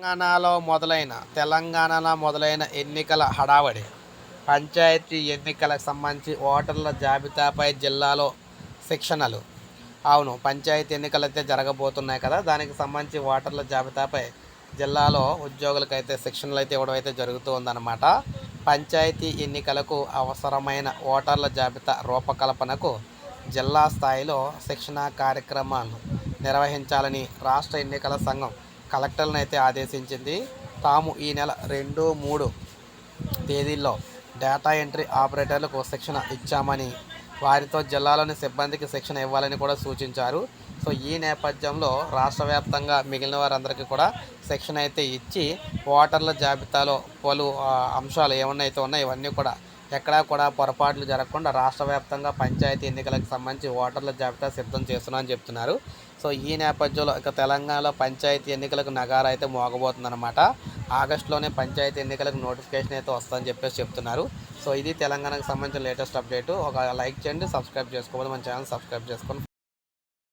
తెలంగాణలో మొదలైన తెలంగాణలో మొదలైన ఎన్నికల హడావడి పంచాయతీ ఎన్నికలకు సంబంధించి ఓటర్ల జాబితాపై జిల్లాలో శిక్షణలు. అవును పంచాయతీ ఎన్నికలు అయితే జరగబోతున్నాయి కదా దానికి సంబంధించి ఓటర్ల జాబితాపై జిల్లాలో ఉద్యోగులకైతే శిక్షణలు అయితే ఇవ్వడం అయితే జరుగుతూ ఉందన్నమాట. పంచాయతీ ఎన్నికలకు అవసరమైన ఓటర్ల జాబితా రూపకల్పనకు జిల్లా స్థాయిలో శిక్షణా కార్యక్రమాలను నిర్వహించాలని రాష్ట్ర ఎన్నికల సంఘం కలెక్టర్లను అయితే ఆదేశించింది. తాము ఈ నెల రెండు మూడు తేదీల్లో డేటా ఎంట్రీ ఆపరేటర్లకు శిక్షణ ఇచ్చామని వారితో జిల్లాలోని సిబ్బందికి శిక్షణ ఇవ్వాలని కూడా సూచించారు. సో ఈ నేపథ్యంలో రాష్ట్ర వ్యాప్తంగా మిగిలిన వారందరికీ కూడా శిక్షణ అయితే ఇచ్చి ఓటర్ల జాబితాలో పలు అంశాలు ఏమన్నా అయితే ఉన్నాయో ఇవన్నీ కూడా ఎక్కడా కూడా పొరపాట్లు జరగకుండా రాష్ట్ర వ్యాప్తంగా పంచాయతీ ఎన్నికలకు సంబంధించి ఓటర్ల జాబితా సిద్ధం చేస్తున్నామని చెప్తున్నారు. సో ఈ నేపథ్యంలో ఇక తెలంగాణలో పంచాయతీ ఎన్నికలకు నగారా అయితే మోగబోతుందన్నమాట. ఆగస్టులోనే పంచాయతీ ఎన్నికలకు నోటిఫికేషన్ అయితే వస్తుందని చెప్పేసి చెప్తున్నారు. సో ఇది తెలంగాణకు సంబంధించిన లేటెస్ట్ అప్డేట్. ఒక లైక్ చేయండి సబ్స్క్రైబ్ చేసుకోవాలి మన ఛానల్ సబ్స్క్రైబ్ చేసుకోండి.